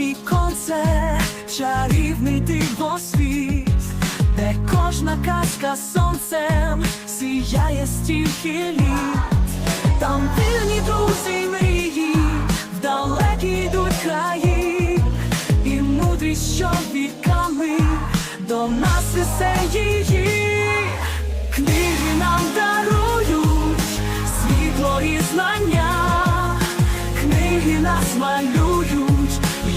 віконце, чарівний дивосвіт, де кожна казка сонцем сіяє стільки літ, там вірні друзі мрії, в далекі йдуть краї, і мудрість, що віками до нас несе її. Книги нам дарують світло і знання, книги нас малюють,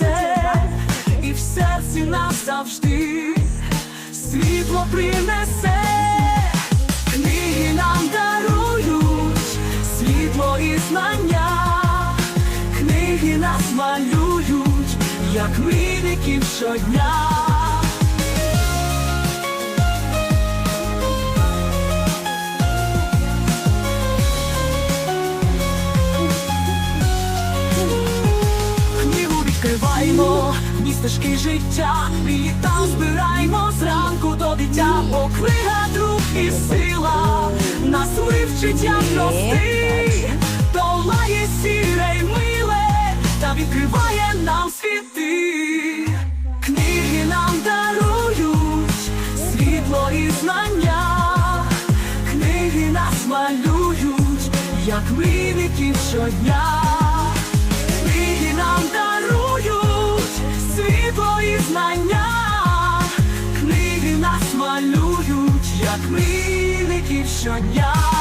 Все, і в серці назавжди світло принесе. Книги нам дарують світло і знання, книги нас малюють, як мрійників щодня. Стежки життя, і там збираймо зранку до дитя, бо книга друг і сила, нас вивчить як прости, долає сіре й миле, та відкриває нам світи. Книги нам дарують світло і знання, книги нас малюють, як мрійників щодня. Мрійників щодня.